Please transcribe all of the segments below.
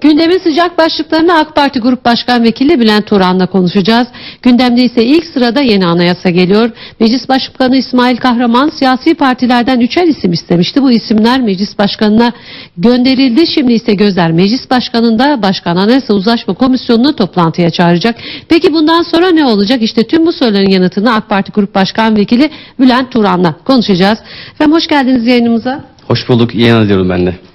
Gündemin sıcak başlıklarını AK Parti Grup Başkan Vekili Bülent Turan'la konuşacağız. Gündemde ise ilk sırada yeni anayasa geliyor. Meclis Başkanı İsmail Kahraman siyasi partilerden üçer isim istemişti. Bu isimler meclis başkanına gönderildi. Şimdi ise gözler meclis başkanında Başkan Anayasa Uzlaşma Komisyonu'nu toplantıya çağıracak. Peki bundan sonra ne olacak? İşte tüm bu soruların yanıtını AK Parti Grup Başkan Vekili Bülent Turan'la konuşacağız. Efendim hoş geldiniz yayınımıza. Hoş bulduk. İyi anlıyorum ben de.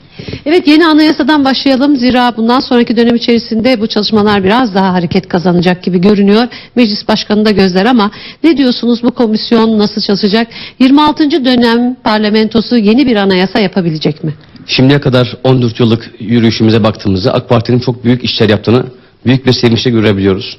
Evet yeni anayasadan başlayalım. Zira bundan sonraki dönem içerisinde bu çalışmalar biraz daha hareket kazanacak gibi görünüyor. Meclis Başkanı da gözler ama ne diyorsunuz bu komisyon nasıl çalışacak? 26. dönem parlamentosu yeni bir anayasa yapabilecek mi? Şimdiye kadar 14 yıllık yürüyüşümüze baktığımızda AK Parti'nin çok büyük işler yaptığını büyük bir sevinçle görebiliyoruz.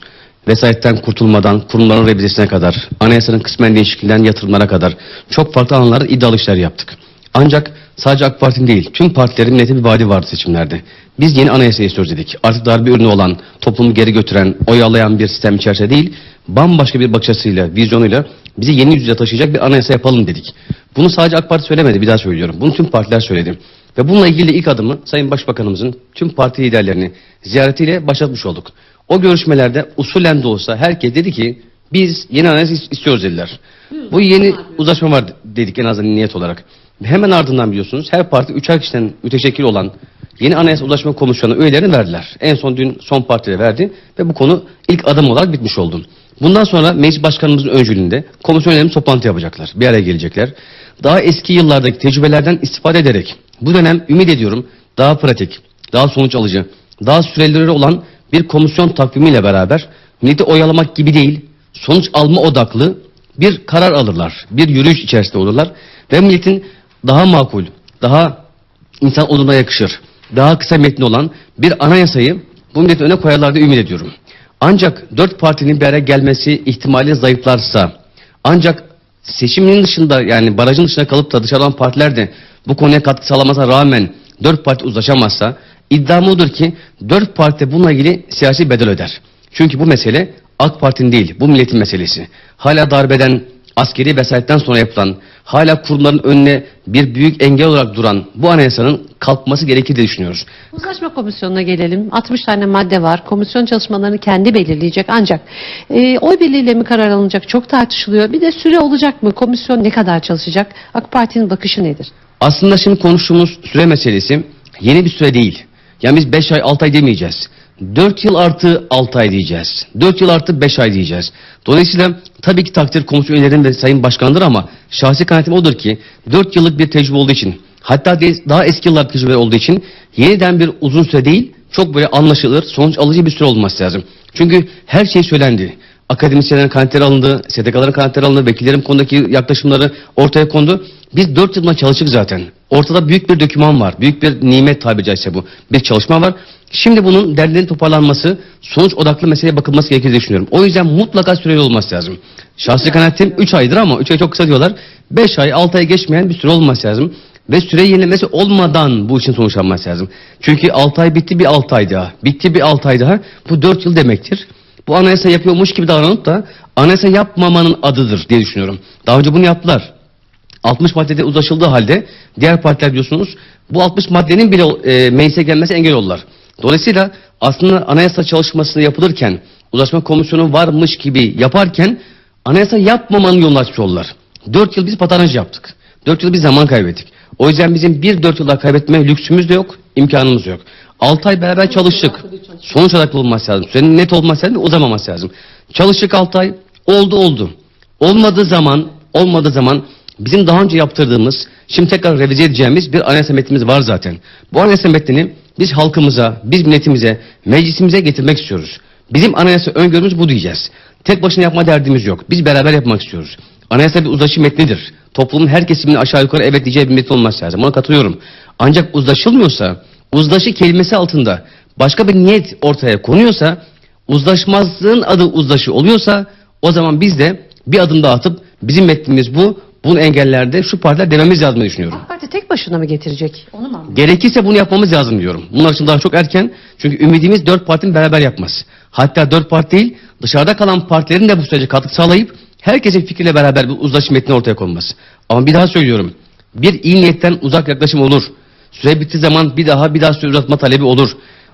Vesayetten kurtulmadan kurumların revizesine kadar, anayasanın kısmen değişikliğinden yatırımlara kadar çok farklı alanlarda iddialı işler yaptık. Ancak sadece AK Parti'nin değil, tüm partilerin neti bir vaadi vardı seçimlerde. Biz yeni anayasayı söz dedik. Artık darbe ürünü olan, toplumu geri götüren, oyalayan bir sistem içerisinde değil, bambaşka bir bakış açısıyla, vizyonuyla bizi yeni yüzyıla taşıyacak bir anayasa yapalım dedik. Bunu sadece AK Parti söylemedi, bir daha söylüyorum. Bunu tüm partiler söyledi. Ve bununla ilgili ilk adımı Sayın Başbakanımızın tüm parti liderlerini ziyaretiyle başlatmış olduk. O görüşmelerde usulen de olsa herkes dedi ki biz yeni anayasa is- istiyoruz dediler. Bu yeni uzlaşma var dedik en azından niyet olarak. Hemen ardından biliyorsunuz her parti üçer kişiden müteşekkil olan yeni anayasa uzlaşma komisyonu üyelerini verdiler. En son dün son partiye verdi ve bu konu ilk adım olarak bitmiş oldu. Bundan sonra meclis başkanımızın öncülüğünde komisyon üyelerimiz toplantı yapacaklar. Bir araya gelecekler. Daha eski yıllardaki tecrübelerden istifade ederek bu dönem ümit ediyorum daha pratik, daha sonuç alıcı, daha süreleri olan bir komisyon takvimiyle beraber milleti oyalamak gibi değil, sonuç alma odaklı bir karar alırlar. Bir yürüyüş içerisinde olurlar ve milletin daha makul, daha insan onuruna yakışır, daha kısa metni olan bir anayasayı bu milletin önüne koyarlar ümit ediyorum. Ancak dört partinin bir araya gelmesi ihtimali zayıflarsa, ancak seçimin dışında yani barajın dışında kalıp da dışarıdan partiler de bu konuya katkı sağlamasına rağmen dört parti uzlaşamazsa iddiam odur ki dört parti bununla ilgili siyasi bedel öder. Çünkü bu mesele AK Parti'nin değil, bu milletin meselesi. Hala darbeden, askeri vesayetten sonra yapılan, hala kurumların önüne bir büyük engel olarak duran bu anayasanın kalkması gerekir diye düşünüyoruz. Uzlaşma komisyonuna gelelim. 60 tane madde var. Komisyon çalışmalarını kendi belirleyecek. Ancak e, oy birliğiyle mi karar alınacak çok tartışılıyor. Bir de süre olacak mı? Komisyon ne kadar çalışacak? AK Parti'nin bakışı nedir? Aslında şimdi konuştuğumuz süre meselesi yeni bir süre değil. Yani biz 5 ay 6 ay demeyeceğiz. 4 yıl artı 6 ay diyeceğiz. 4 yıl artı 5 ay diyeceğiz. Dolayısıyla tabii ki takdir komisyon üyelerinin ve sayın başkandır ama şahsi kanaatim odur ki 4 yıllık bir tecrübe olduğu için hatta daha eski yıllar tecrübe olduğu için yeniden bir uzun süre değil çok böyle anlaşılır sonuç alıcı bir süre olması lazım. Çünkü her şey söylendi. Akademisyenlerin kanetleri alındı, STK'ların kanetleri alındı, vekillerin konudaki yaklaşımları ortaya kondu. Biz dört yıldan çalıştık zaten. Ortada büyük bir döküman var. Büyük bir nimet tabiri caizse bu. Bir çalışma var. Şimdi bunun derdilerin toparlanması, sonuç odaklı meseleye bakılması gerekir diye düşünüyorum. O yüzden mutlaka süreli olması lazım. Şahsi kanaatim 3 aydır ama 3 ay çok kısa diyorlar. 5 ay, 6 ay geçmeyen bir süre olması lazım. Ve süre yenilemesi olmadan bu işin sonuçlanması lazım. Çünkü 6 ay bitti bir 6 ay daha. Bitti bir 6 ay daha. Bu 4 yıl demektir. Bu anayasa yapıyormuş gibi davranıp da anayasa yapmamanın adıdır diye düşünüyorum. Daha önce bunu yaptılar. 60 maddede uzlaşıldığı halde diğer partiler biliyorsunuz bu 60 maddenin bile e, meclise gelmesi engel oldular. Dolayısıyla aslında anayasa çalışması yapılırken uzlaşma komisyonu varmış gibi yaparken anayasa yapmamanın yolunu açmış oldular. 4 yıl biz patanaj yaptık. 4 yıl biz zaman kaybettik. O yüzden bizim bir 4 yılda kaybetme lüksümüz de yok, imkanımız yok. 6 ay beraber çalıştık. Sonuç odaklı olması lazım. Sürenin net olması lazım, uzamaması lazım. Çalıştık 6 ay, oldu oldu. Olmadığı zaman, olmadığı zaman bizim daha önce yaptırdığımız, şimdi tekrar revize edeceğimiz bir anayasa metnimiz var zaten. Bu anayasa metnini biz halkımıza, biz milletimize, meclisimize getirmek istiyoruz. Bizim anayasa öngörümüz bu diyeceğiz. Tek başına yapma derdimiz yok. Biz beraber yapmak istiyoruz. Anayasa bir uzlaşı metnidir. Toplumun her kesiminin aşağı yukarı evet diyeceği bir metin olması lazım. Ona katılıyorum. Ancak uzlaşılmıyorsa, uzlaşı kelimesi altında başka bir niyet ortaya konuyorsa, uzlaşmazlığın adı uzlaşı oluyorsa o zaman biz de bir adım daha atıp bizim metnimiz bu, bunu engellerde şu partiler dememiz lazım diye düşünüyorum. AK Parti tek başına mı getirecek? Onu mu? Gerekirse bunu yapmamız lazım diyorum. Bunlar için daha çok erken. Çünkü ümidimiz dört partinin beraber yapması. Hatta dört parti değil, dışarıda kalan partilerin de bu sürece katkı sağlayıp herkesin fikriyle beraber bir uzlaşı metni ortaya konması. Ama bir daha söylüyorum. Bir iyi niyetten uzak yaklaşım olur. Süre bittiği zaman bir daha bir daha süre uzatma talebi olur.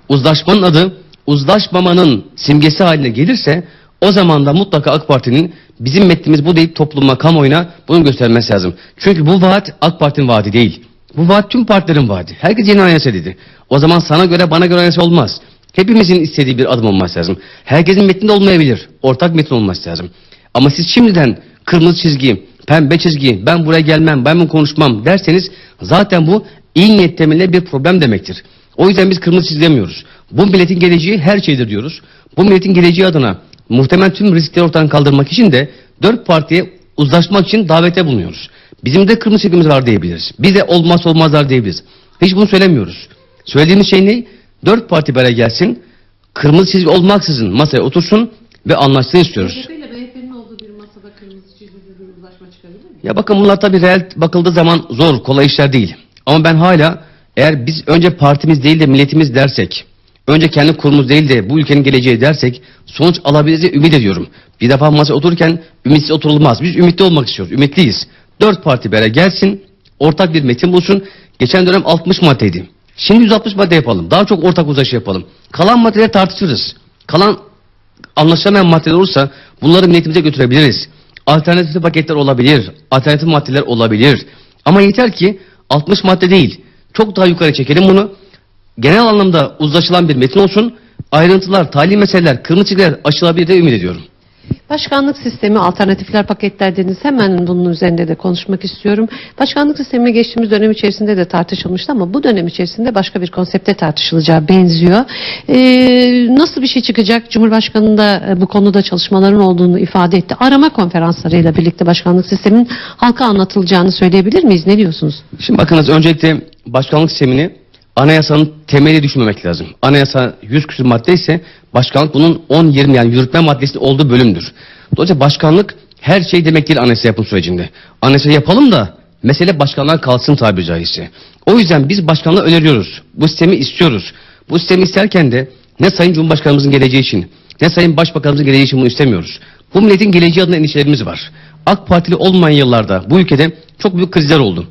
uzlaşmanın adı uzlaşmamanın simgesi haline gelirse o zaman da mutlaka AK Parti'nin bizim metnimiz bu deyip topluma, kamuoyuna bunu göstermesi lazım. Çünkü bu vaat AK Parti'nin vaadi değil. Bu vaat tüm partilerin vaadi. Herkes yeni anayasa dedi. O zaman sana göre bana göre anayasa olmaz. Hepimizin istediği bir adım olması lazım. Herkesin metninde olmayabilir. Ortak metin olması lazım. Ama siz şimdiden kırmızı çizgi, pembe çizgi, ben buraya gelmem, ben bunu konuşmam derseniz zaten bu iyi niyet temelinde bir problem demektir. O yüzden biz kırmızı çizgi demiyoruz. Bu milletin geleceği her şeydir diyoruz. Bu milletin geleceği adına muhtemel tüm riskleri ortadan kaldırmak için de dört partiye uzlaşmak için davete bulunuyoruz. Bizim de kırmızı çizgimiz var diyebiliriz. Bize olmaz olmazlar diyebiliriz. Hiç bunu söylemiyoruz. Söylediğimiz şey ne? Dört parti bere gelsin, kırmızı çizgi olmaksızın masaya otursun ve anlaşsın istiyoruz. CHP ile MHP'nin olduğu bir masada kırmızı çizgili bir uzlaşma çıkabilir mi? Ya bakın bunlar tabii reel bakıldığı zaman zor, kolay işler değil. Ama ben hala eğer biz önce partimiz değil de milletimiz dersek, önce kendi kurumumuz değil de bu ülkenin geleceği dersek sonuç alabiliriz ümit ediyorum. Bir defa masaya otururken ümitsiz oturulmaz. Biz ümitli olmak istiyoruz, ümitliyiz. Dört parti bere gelsin, ortak bir metin bulsun. Geçen dönem 60 maddeydi. Şimdi 160 madde yapalım. Daha çok ortak uzlaşı yapalım. Kalan maddeleri tartışırız. Kalan anlaşılamayan maddeler olursa bunları milletimize götürebiliriz. Alternatif paketler olabilir, alternatif maddeler olabilir. Ama yeter ki 60 madde değil, çok daha yukarı çekelim bunu. Genel anlamda uzlaşılan bir metin olsun. Ayrıntılar, talim meseleler, kırmızı çizgiler aşılabilir diye ümit ediyorum. Başkanlık sistemi, alternatifler paketler dediniz. Hemen bunun üzerinde de konuşmak istiyorum. Başkanlık sistemi geçtiğimiz dönem içerisinde de tartışılmıştı ama bu dönem içerisinde başka bir konsepte tartışılacağı benziyor. Ee, nasıl bir şey çıkacak? Cumhurbaşkanı da e, bu konuda çalışmaların olduğunu ifade etti. Arama konferanslarıyla birlikte başkanlık sisteminin halka anlatılacağını söyleyebilir miyiz? Ne diyorsunuz? Şimdi bakınız öncelikle başkanlık sistemini anayasanın temeli düşünmemek lazım. Anayasa 100 küsur madde ise başkanlık bunun 10-20 yani yürütme maddesi olduğu bölümdür. Dolayısıyla başkanlık her şey demek değil anayasa yapım sürecinde. Anayasa yapalım da mesele başkanlığa kalsın tabiri caizse. O yüzden biz başkanlığı öneriyoruz. Bu sistemi istiyoruz. Bu sistemi isterken de ne Sayın Cumhurbaşkanımızın geleceği için ne Sayın Başbakanımızın geleceği için bunu istemiyoruz. Bu milletin geleceği adına endişelerimiz var. AK Partili olmayan yıllarda bu ülkede çok büyük krizler oldu.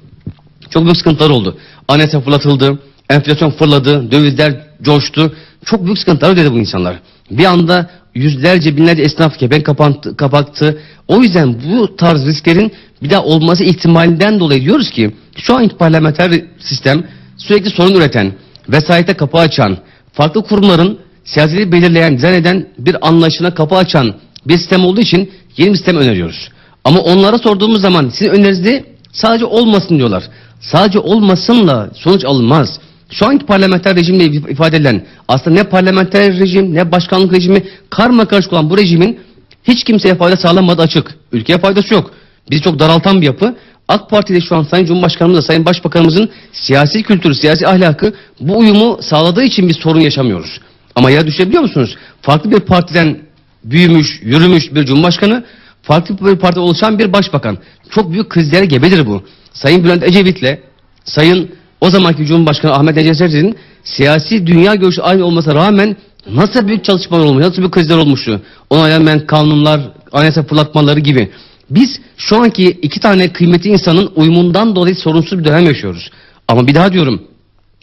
Çok büyük sıkıntılar oldu. Anayasa fırlatıldı, enflasyon fırladı, dövizler coştu. Çok büyük sıkıntılar ödedi bu insanlar. Bir anda yüzlerce binlerce esnaf kepenk kapattı, kapattı. O yüzden bu tarz risklerin bir daha olması ihtimalinden dolayı diyoruz ki şu anki parlamenter sistem sürekli sorun üreten, vesayete kapı açan, farklı kurumların siyaseti belirleyen, dizayn eden bir anlayışına kapı açan bir sistem olduğu için yeni bir sistem öneriyoruz. Ama onlara sorduğumuz zaman sizin önerinizde sadece olmasın diyorlar. Sadece olmasınla sonuç alınmaz. Şu anki parlamenter rejimle ifade edilen aslında ne parlamenter rejim ne başkanlık rejimi karma karışık olan bu rejimin hiç kimseye fayda sağlamadığı açık. Ülkeye faydası yok. Bizi çok daraltan bir yapı. AK Parti'de şu an Sayın Cumhurbaşkanımızla Sayın Başbakanımızın siyasi kültürü, siyasi ahlakı bu uyumu sağladığı için biz sorun yaşamıyoruz. Ama ya düşünebiliyor musunuz? Farklı bir partiden büyümüş, yürümüş bir cumhurbaşkanı, farklı bir parti oluşan bir başbakan. Çok büyük krizlere gebedir bu. Sayın Bülent Ecevit'le Sayın o zamanki Cumhurbaşkanı Ahmet Ecevit'in siyasi dünya görüşü aynı olmasına rağmen nasıl büyük çalışmalar olmuş, nasıl büyük krizler olmuştu. Onaylanmayan kanunlar, anayasa fırlatmaları gibi. Biz şu anki iki tane kıymetli insanın uyumundan dolayı sorunsuz bir dönem yaşıyoruz. Ama bir daha diyorum,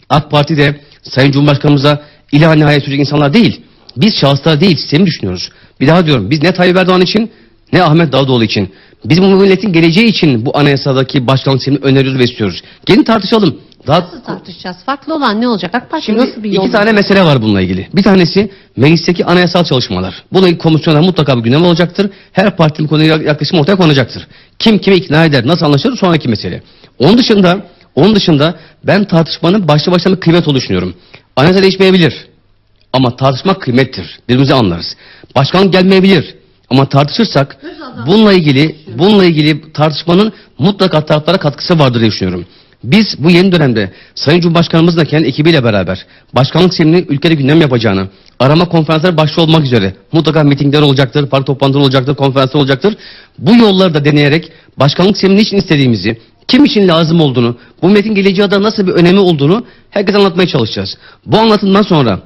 AK Parti de Sayın Cumhurbaşkanımıza ilahi nihayet sürecek insanlar değil. Biz şahıslar değil, sistemi düşünüyoruz. Bir daha diyorum, biz ne Tayyip Erdoğan için ne Ahmet Davutoğlu için. Biz bu milletin geleceği için bu anayasadaki başkanlık sistemini öneriyoruz ve istiyoruz. Gelin tartışalım. Daha Nasıl tartışacağız? Farklı olan ne olacak? AK Parti Şimdi nasıl bir yol? iki tane mesele var bununla ilgili. Bir tanesi meclisteki anayasal çalışmalar. İlgili komisyonlar mutlaka bir gündem olacaktır. Her partinin konuya yaklaşımı ortaya konacaktır. Kim kimi ikna eder, nasıl anlaşılır sonraki mesele. Onun dışında, onun dışında ben tartışmanın başlı başına bir kıymet olduğunu düşünüyorum. Anayasa değişmeyebilir. Ama tartışmak kıymettir. Birbirimizi anlarız. Başkanlık gelmeyebilir. Ama tartışırsak bununla ilgili bununla ilgili tartışmanın mutlaka taraflara katkısı vardır diye düşünüyorum. Biz bu yeni dönemde Sayın Cumhurbaşkanımızla kendi ekibiyle beraber başkanlık sistemini ülkede gündem yapacağını, arama konferansları başta olmak üzere mutlaka mitingler olacaktır, parti toplantıları olacaktır, konferanslar olacaktır. Bu yolları da deneyerek başkanlık sistemini niçin istediğimizi, kim için lazım olduğunu, bu milletin geleceği adına nasıl bir önemi olduğunu herkese anlatmaya çalışacağız. Bu anlatımdan sonra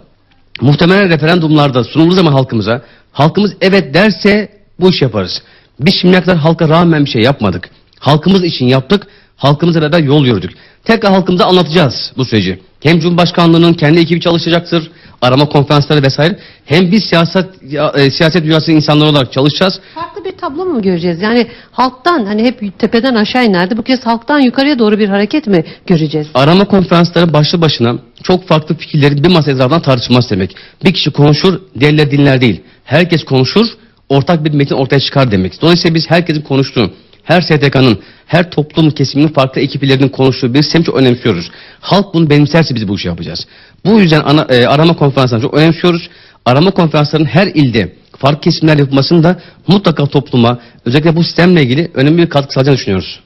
muhtemelen referandumlarda sunulduğu zaman halkımıza halkımız evet derse bu iş yaparız. Biz şimdiye kadar halka rağmen bir şey yapmadık. Halkımız için yaptık. Halkımızla beraber yol yürüdük. Tekrar halkımıza anlatacağız bu süreci. Hem Cumhurbaşkanlığının kendi ekibi çalışacaktır, arama konferansları vesaire. Hem biz siyaset ya- e, siyaset dünyası insanlar olarak çalışacağız. Farklı bir tablo mu göreceğiz? Yani halktan hani hep tepeden aşağı inerdi. Bu kez halktan yukarıya doğru bir hareket mi göreceğiz? Arama konferansları başlı başına çok farklı fikirlerin bir masa etrafından tartışılması demek. Bir kişi konuşur, diğerleri dinler değil. Herkes konuşur, ortak bir metin ortaya çıkar demek. Dolayısıyla biz herkesin konuştuğu, her STK'nın, her toplum kesiminin farklı ekiplerinin konuştuğu bir sistemi çok önemsiyoruz. Halk bunu benimserse biz bu işi yapacağız. Bu yüzden ana, e, arama konferanslarını çok önemsiyoruz. Arama konferanslarının her ilde farklı kesimler yapılmasını da mutlaka topluma, özellikle bu sistemle ilgili önemli bir katkı sağlayacağını düşünüyoruz.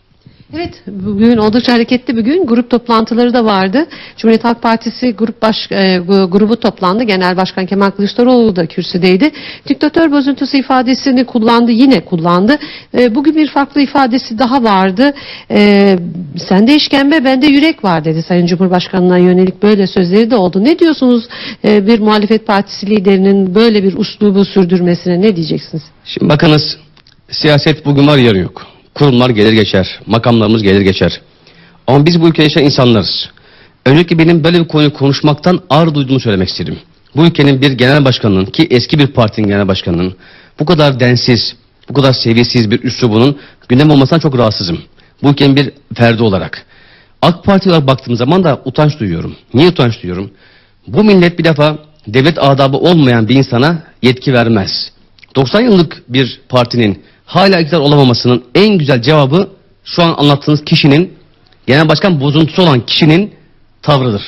Evet, bugün oldukça hareketli bir gün. Grup toplantıları da vardı. Cumhuriyet Halk Partisi grup baş, e, grubu toplandı. Genel Başkan Kemal Kılıçdaroğlu da kürsüdeydi. Diktatör bozuntusu ifadesini kullandı, yine kullandı. E, bugün bir farklı ifadesi daha vardı. E, sende işkembe, bende yürek var dedi Sayın Cumhurbaşkanı'na yönelik böyle sözleri de oldu. Ne diyorsunuz e, bir muhalefet partisi liderinin böyle bir uslubu sürdürmesine ne diyeceksiniz? Şimdi bakınız siyaset bugün var yarın yok. Kurumlar gelir geçer, makamlarımız gelir geçer. Ama biz bu ülkede yaşayan insanlarız. Öncelikle benim böyle bir konuyu konuşmaktan ağır duyduğumu söylemek istedim. Bu ülkenin bir genel başkanının ki eski bir partinin genel başkanının bu kadar densiz, bu kadar seviyesiz bir üslubunun gündem olmasından çok rahatsızım. Bu ülkenin bir ferdi olarak. AK Parti olarak baktığım zaman da utanç duyuyorum. Niye utanç duyuyorum? Bu millet bir defa devlet adabı olmayan bir insana yetki vermez. 90 yıllık bir partinin hala iktidar olamamasının en güzel cevabı şu an anlattığınız kişinin genel başkan bozuntusu olan kişinin tavrıdır.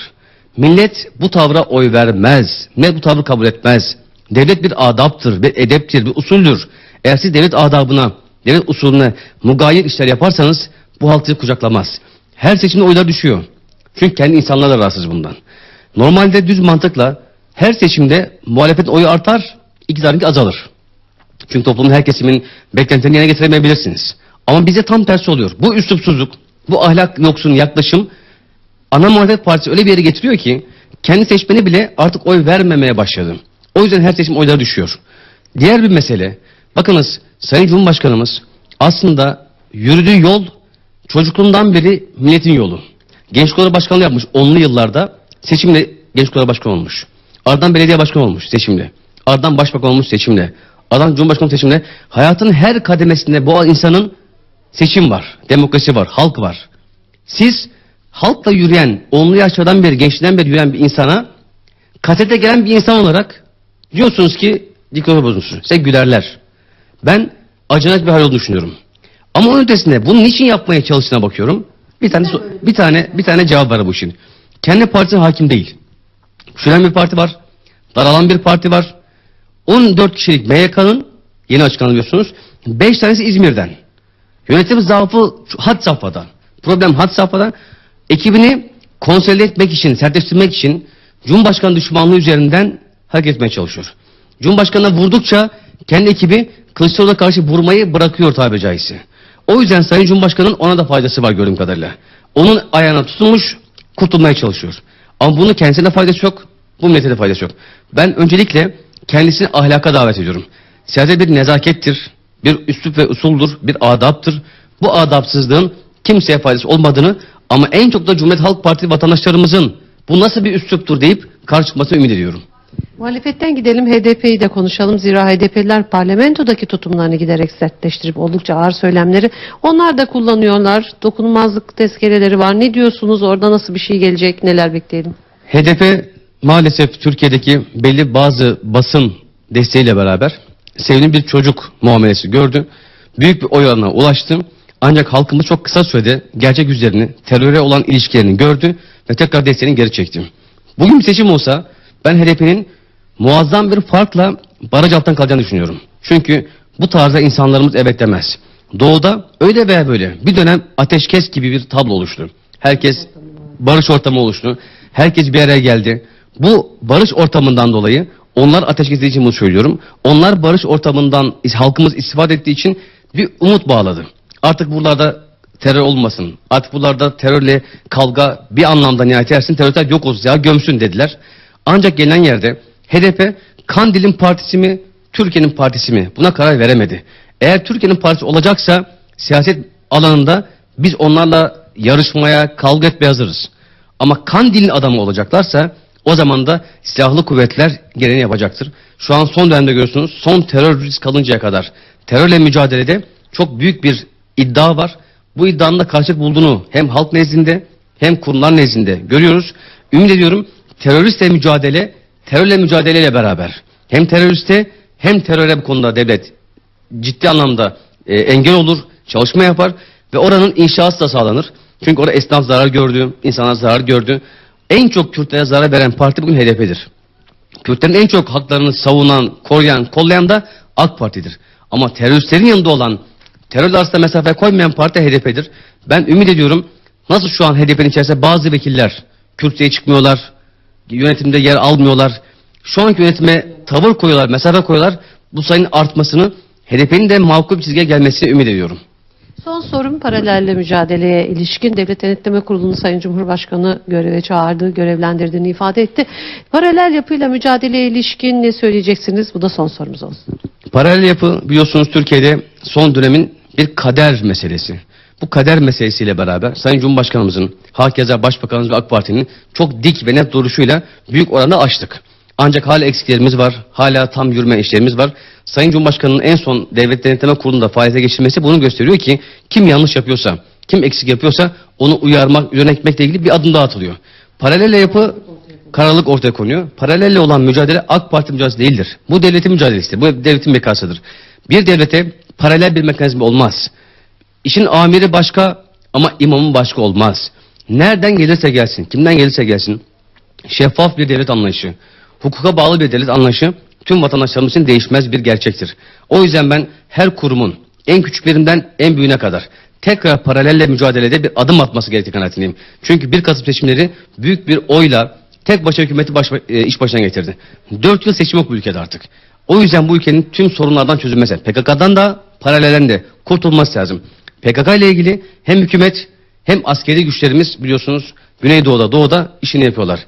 Millet bu tavra oy vermez. Millet bu tavrı kabul etmez. Devlet bir adaptır, bir edeptir, bir usuldür. Eğer siz devlet adabına, devlet usulüne mugayir işler yaparsanız bu halk sizi kucaklamaz. Her seçimde oylar düşüyor. Çünkü kendi insanlar da rahatsız bundan. Normalde düz mantıkla her seçimde muhalefet oyu artar, iktidarınki azalır. Çünkü toplumun her kesimin beklentilerini yerine getiremeyebilirsiniz. Ama bize tam tersi oluyor. Bu üslupsuzluk, bu ahlak yoksun yaklaşım ana muhalefet partisi öyle bir yere getiriyor ki kendi seçmeni bile artık oy vermemeye başladı. O yüzden her seçim oyları düşüyor. Diğer bir mesele, bakınız Sayın Cumhurbaşkanımız aslında yürüdüğü yol çocukluğundan beri milletin yolu. Genç Kolları Başkanlığı yapmış 10'lu yıllarda seçimle Genç Kolları Başkanı olmuş. Ardından belediye başkanı olmuş seçimle. Ardından başbakan olmuş seçimle. Ardından Cumhurbaşkanı seçimle. Hayatın her kademesinde bu insanın seçim var, demokrasi var, halk var. Siz halkla yürüyen, onlu yaşlardan beri, gençliğinden beri yürüyen bir insana kasete gelen bir insan olarak diyorsunuz ki diktatör bozulsun. Size gülerler. Ben acınacak bir hal olduğunu düşünüyorum. Ama onun ötesinde bunu niçin yapmaya çalıştığına bakıyorum. Bir tane bir tane bir tane cevap var bu işin. Kendi partisine hakim değil. Küçülen bir parti var. Daralan bir parti var. 14 kişilik MYK'nın yeni açıklanan biliyorsunuz. 5 tanesi İzmir'den. Yönetim zaafı had safhada. Problem had safhada. Ekibini konsolide etmek için, sertleştirmek için Cumhurbaşkanı düşmanlığı üzerinden hareket etmeye çalışıyor. Cumhurbaşkanına vurdukça kendi ekibi Kılıçdaroğlu'na karşı vurmayı bırakıyor tabiri caizse. O yüzden Sayın Cumhurbaşkanı'nın ona da faydası var gördüğüm kadarıyla. Onun ayağına tutulmuş, kurtulmaya çalışıyor. Ama bunun kendisine faydası yok, bu millete de faydası yok. Ben öncelikle kendisini ahlaka davet ediyorum. Siyaset bir nezakettir, bir üslup ve usuldur, bir adaptır. Bu adapsızlığın kimseye faydası olmadığını ama en çok da Cumhuriyet Halk Partisi vatandaşlarımızın bu nasıl bir üsluptur deyip karşı çıkmasını ümit ediyorum. Muhalefetten gidelim HDP'yi de konuşalım. Zira HDP'liler parlamentodaki tutumlarını giderek sertleştirip oldukça ağır söylemleri onlar da kullanıyorlar. Dokunulmazlık tezkereleri var. Ne diyorsunuz? Orada nasıl bir şey gelecek? Neler bekleyelim? HDP maalesef Türkiye'deki belli bazı basın desteğiyle beraber sevimli bir çocuk muamelesi gördü. Büyük bir oy oranına ulaştı. Ancak halkımız çok kısa sürede gerçek yüzlerini, teröre olan ilişkilerini gördü ve tekrar desteğini geri çekti. Bugün bir seçim olsa ben HDP'nin muazzam bir farkla baraj alttan kalacağını düşünüyorum. Çünkü bu tarzda insanlarımız evet demez. Doğuda öyle veya böyle bir dönem ateşkes gibi bir tablo oluştu. Herkes barış ortamı oluştu. Herkes bir araya geldi. Bu barış ortamından dolayı onlar ateşkes için bunu söylüyorum. Onlar barış ortamından halkımız istifade ettiği için bir umut bağladı. Artık buralarda terör olmasın. Artık buralarda terörle kavga bir anlamda nihayet ersin. Terörler yok olsun ya gömsün dediler. Ancak gelinen yerde HDP Kandil'in partisi mi Türkiye'nin partisi mi buna karar veremedi. Eğer Türkiye'nin partisi olacaksa siyaset alanında biz onlarla yarışmaya, kavga etmeye hazırız. Ama Kandil'in adamı olacaklarsa o zaman da silahlı kuvvetler gereğini yapacaktır. Şu an son dönemde görüyorsunuz son terör risk kalıncaya kadar terörle mücadelede çok büyük bir iddia var. Bu iddianın da karşılık bulduğunu hem halk nezdinde hem kurumlar nezdinde görüyoruz. Ümit ediyorum teröristle mücadele terörle mücadeleyle beraber hem teröriste hem teröre bu konuda devlet ciddi anlamda e, engel olur, çalışma yapar ve oranın inşası da sağlanır. Çünkü orada esnaf zarar gördü, insanlar zarar gördü. En çok Kürtlere zarar veren parti bugün HDP'dir. Kürtlerin en çok haklarını savunan, koruyan, kollayan da AK Parti'dir. Ama teröristlerin yanında olan, terörle arasında mesafe koymayan parti HDP'dir. Ben ümit ediyorum nasıl şu an HDP'nin içerisinde bazı vekiller Kürtçe'ye çıkmıyorlar, yönetimde yer almıyorlar. Şu anki yönetime tavır koyuyorlar, mesafe koyuyorlar. Bu sayının artmasını, HDP'nin de makul bir çizgiye gelmesini ümit ediyorum. Son sorum paralelle mücadeleye ilişkin Devlet Denetleme Kurulu'nu Sayın Cumhurbaşkanı göreve çağırdı, görevlendirdiğini ifade etti. Paralel yapıyla mücadeleye ilişkin ne söyleyeceksiniz? Bu da son sorumuz olsun. Paralel yapı biliyorsunuz Türkiye'de son dönemin bir kader meselesi. Bu kader meselesiyle beraber Sayın Cumhurbaşkanımızın, hakeza Başbakanımız ve AK Parti'nin çok dik ve net duruşuyla büyük oranda açtık. Ancak hala eksiklerimiz var, hala tam yürüme işlerimiz var. Sayın Cumhurbaşkanı'nın en son Devlet Denetleme Kurulu'nda faize geçirmesi bunu gösteriyor ki kim yanlış yapıyorsa, kim eksik yapıyorsa onu uyarmak, yönetmekle ilgili bir adım daha atılıyor. Paralel yapı kararlılık ortaya konuyor. Paralelle olan mücadele AK Parti mücadelesi değildir. Bu devletin mücadelesidir. Bu devletin bekasıdır. Bir devlete paralel bir mekanizma olmaz. İşin amiri başka ama imamı başka olmaz. Nereden gelirse gelsin, kimden gelirse gelsin şeffaf bir devlet anlayışı, hukuka bağlı bir devlet anlayışı tüm vatandaşlarımız için değişmez bir gerçektir. O yüzden ben her kurumun en küçüklerinden en büyüğüne kadar tekrar paralelle mücadelede bir adım atması gerektiği kanaatindeyim. Çünkü bir Kasım seçimleri büyük bir oyla tek başa hükümeti baş, e, iş başına getirdi. Dört yıl seçim yok bu ülkede artık. O yüzden bu ülkenin tüm sorunlardan çözülmesi, PKK'dan da paralelden de kurtulması lazım. PKK ile ilgili hem hükümet hem askeri güçlerimiz biliyorsunuz Güneydoğu'da, Doğu'da işini yapıyorlar.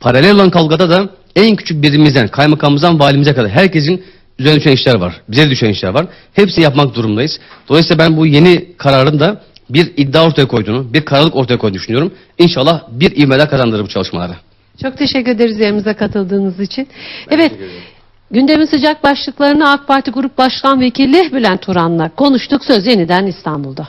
Paralel olan kavgada da en küçük birimimizden, kaymakamımızdan valimize kadar herkesin üzerine düşen işler var. Bize de düşen işler var. Hepsini yapmak durumundayız. Dolayısıyla ben bu yeni kararın da bir iddia ortaya koyduğunu, bir kararlılık ortaya koyduğunu düşünüyorum. İnşallah bir ivmeler kazandırır bu çalışmalara. Çok teşekkür ederiz yerimize katıldığınız için. evet. Gündemin sıcak başlıklarını AK Parti Grup Başkan Vekili Bülent Turan'la konuştuk. Söz yeniden İstanbul'da.